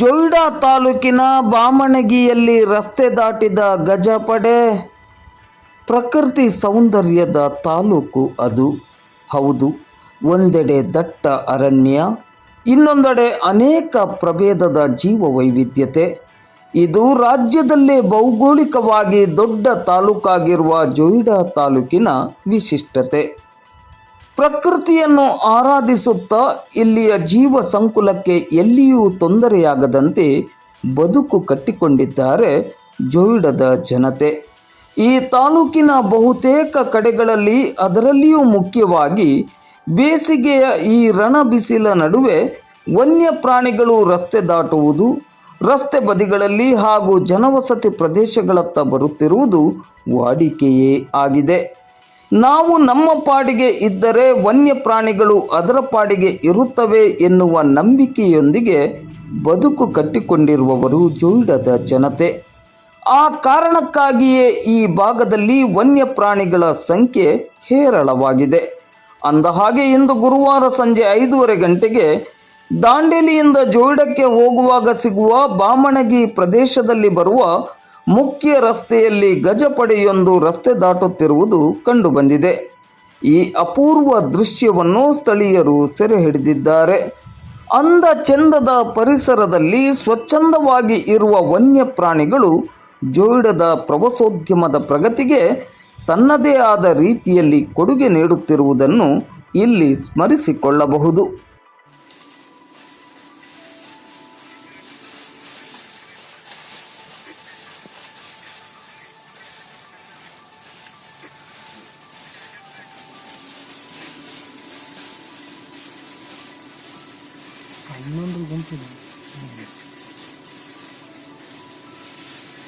ಜೊಯ್ಡಾ ತಾಲೂಕಿನ ಬಾಮಣಗಿಯಲ್ಲಿ ರಸ್ತೆ ದಾಟಿದ ಗಜಪಡೆ. ಪ್ರಕೃತಿ ಸೌಂದರ್ಯದ ತಾಲೂಕು ಅದು. ಹೌದು, ಒಂದೆಡೆ ದಟ್ಟ ಅರಣ್ಯ, ಇನ್ನೊಂದೆಡೆ ಅನೇಕ ಪ್ರಭೇದದ ಜೀವ ವೈವಿಧ್ಯತೆ ಇದು ರಾಜ್ಯದಲ್ಲೇ ಭೌಗೋಳಿಕವಾಗಿ ದೊಡ್ಡ ತಾಲೂಕಾಗಿರುವ ಜೊಯ್ಡಾ ತಾಲೂಕಿನ ವಿಶಿಷ್ಟತೆ. ಪ್ರಕೃತಿಯನ್ನು ಆರಾಧಿಸುತ್ತಾ ಇಲ್ಲಿಯ ಜೀವ ಸಂಕುಲಕ್ಕೆ ಎಲ್ಲಿಯೂ ತೊಂದರೆಯಾಗದಂತೆ ಬದುಕು ಕಟ್ಟಿಕೊಂಡಿದ್ದಾರೆ ಜೋಯಿಡದ ಜನತೆ. ಈ ತಾಲೂಕಿನ ಬಹುತೇಕ ಕಡೆಗಳಲ್ಲಿ ಅದರಲ್ಲಿಯೂ ಮುಖ್ಯವಾಗಿ ಬೇಸಿಗೆಯ ಈ ರಣ ಬಿಸಿಲ ನಡುವೆ ವನ್ಯ ಪ್ರಾಣಿಗಳು ರಸ್ತೆ ದಾಟುವುದು, ರಸ್ತೆ ಬದಿಗಳಲ್ಲಿ ಹಾಗೂ ಜನವಸತಿ ಪ್ರದೇಶಗಳತ್ತ ಬರುತ್ತಿರುವುದು ವಾಡಿಕೆಯೇ ಆಗಿದೆ. ನಾವು ನಮ್ಮ ಪಾಡಿಗೆ ಇದ್ದರೆ ವನ್ಯ ಪ್ರಾಣಿಗಳು ಅದರ ಪಾಡಿಗೆ ಇರುತ್ತವೆ ಎನ್ನುವ ನಂಬಿಕೆಯೊಂದಿಗೆ ಬದುಕು ಕಟ್ಟಿಕೊಂಡಿರುವವರು ಜೋಯಿಡದ ಜನತೆ. ಆ ಕಾರಣಕ್ಕಾಗಿಯೇ ಈ ಭಾಗದಲ್ಲಿ ವನ್ಯ ಪ್ರಾಣಿಗಳ ಸಂಖ್ಯೆ ಹೇರಳವಾಗಿದೆ. ಅಂದಹಾಗೆ ಇಂದು ಗುರುವಾರ ಸಂಜೆ ಐದೂವರೆ ಗಂಟೆಗೆ ದಾಂಡೇಲಿಯಿಂದ ಜೋಯಿಡಕ್ಕೆ ಹೋಗುವಾಗ ಸಿಗುವ ಬಾಮಣಗಿ ಪ್ರದೇಶದಲ್ಲಿ ಬರುವ ಮುಖ್ಯ ರಸ್ತೆಯಲ್ಲಿ ಗಜಪಡೆಯೊಂದು ರಸ್ತೆ ದಾಟುತ್ತಿರುವುದು ಕಂಡುಬಂದಿದೆ. ಈ ಅಪೂರ್ವ ದೃಶ್ಯವನ್ನು ಸ್ಥಳೀಯರು ಸೆರೆ ಹಿಡಿದಿದ್ದಾರೆ. ಅಂದ ಚಂದದ ಪರಿಸರದಲ್ಲಿ ಸ್ವಚ್ಛಂದವಾಗಿ ಇರುವ ವನ್ಯ ಪ್ರಾಣಿಗಳು ಜೋಯಿಡದ ಪ್ರವಾಸೋದ್ಯಮದ ಪ್ರಗತಿಗೆ ತನ್ನದೇ ಆದ ರೀತಿಯಲ್ಲಿ ಕೊಡುಗೆ ನೀಡುತ್ತಿರುವುದನ್ನು ಇಲ್ಲಿ ಸ್ಮರಿಸಿಕೊಳ್ಳಬಹುದು. ಇನ್ನೊಂದು ಗುಂಪು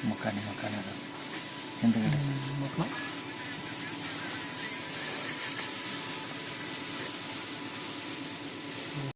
ಮುಖಾನೆ ಮುಖಾನೆ ಅದು. ಹಿಂದ್ಗಡೆ. ಮಕ್ಕಳು